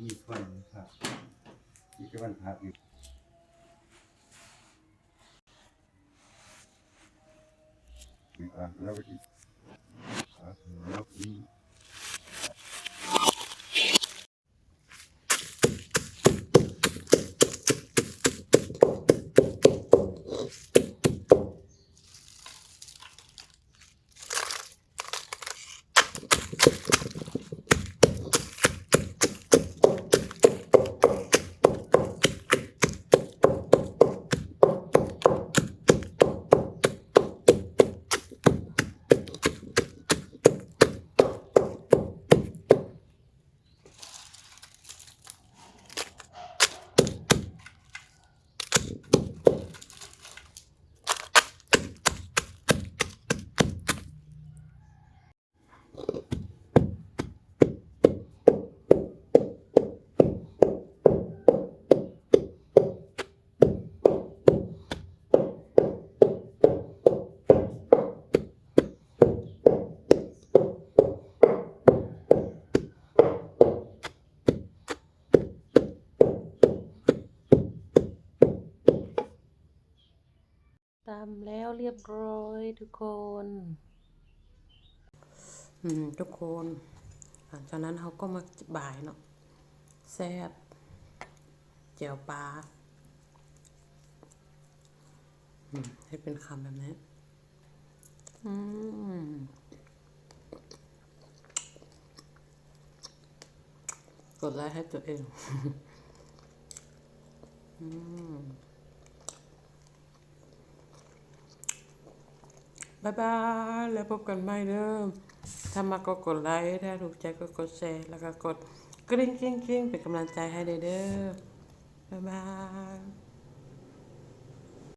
อีกวันครับอีกวันพักอีกนี่อะแล้วก็อีกอะแล้วอี ตามแล้วเรียบร้อยทุกคนอืมทุกคนหลังจากนั้นเขาก็มาบ่ายเนาะแซ่บเจียวปลาอืมให้เป็นคำแบบนี้อืมกดไลค์ให้ตัวเอง อืม บายบาย แล้วพบกันใหม่เด้อถ้ามาก็กดไลค์ถ้าถูกใจก็กดแชร์แล้วก็กดกริ๊งกริ๊งกริ๊งเป็นกำลังใจให้เด้อเด้อบายบาย